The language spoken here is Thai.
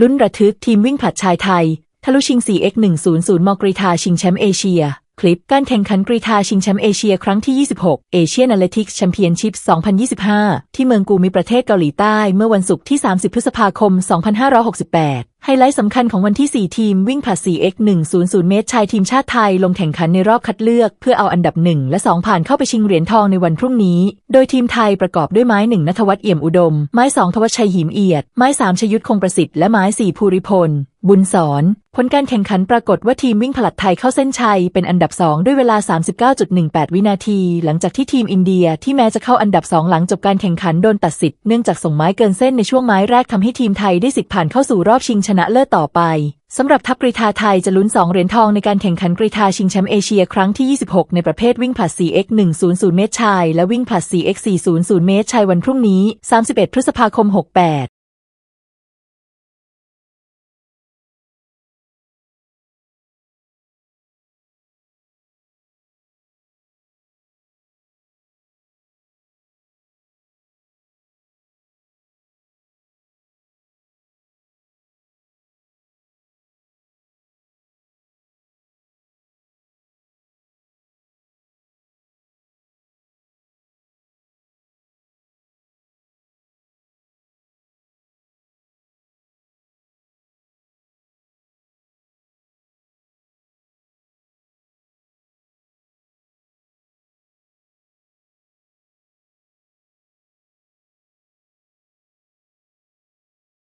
ลุ้นระทึกทีมวิ่งผลัดชายไทย ทะลุชิง 4x100 มกรีธาชิงแชมป์เอเชีย คลิปการแข่งขันกรีธาชิงแชมป์เอเชียครั้งที่ 26 Asian Athletics Championship 2025 ที่เมืองกูมิประเทศเกาหลีใต้เมื่อวันศุกร์ที่ 30 พฤษภาคม 2568 ไฮไลท์สำคัญของวันที่ 4 ทีมวิ่งผลัด 4x100 เมตรชายทีมชาติไทยลงแข่งขันในรอบคัดเลือก เพื่อเอาอันดับ 1 และ 2 ผ่านเข้าไปชิงเหรียญทองในวันพรุ่งนี้ โดยทีมไทยประกอบด้วยไม้ 1นัทวัฒน์เอี่ยมอุดม ไม้ 2 ทวัชชัยหิมเอียด ไม้ 3 ชยุทธคงประสิทธิ์และไม้ 4 ภูริพล บุญสอนผลการแข่งขันปรากฏว่าทีมวิ่งผลัดไทยเข้าเส้นชัย เป็นอันดับ 2 ด้วยเวลา 39.18 วินาที หลังจากที่ทีมอินเดียที่แม้จะเข้าอันดับ 2 หลังจบการแข่งขันโดนตัดสิทธิ์เนื่องจากส่งไม้เกินเส้นในช่วงไม้แรกทำให้ทีมไทยได้สิทธิ์ผ่านเข้าสู่รอบชิงชชนะเลิศต่อไปสำหรับทัพกรีฑาไทยจะลุ้น 2 เหรียญทองในการแข่งขันกรีฑาชิงแชมป์เอเชียครั้งที่ 26 ในประเภทวิ่งผลัด 4x 100 เมตรชาย และวิ่งผลัด 4x 400 เมตรชายวันพรุ่งนี้ 31 พฤษภาคม 68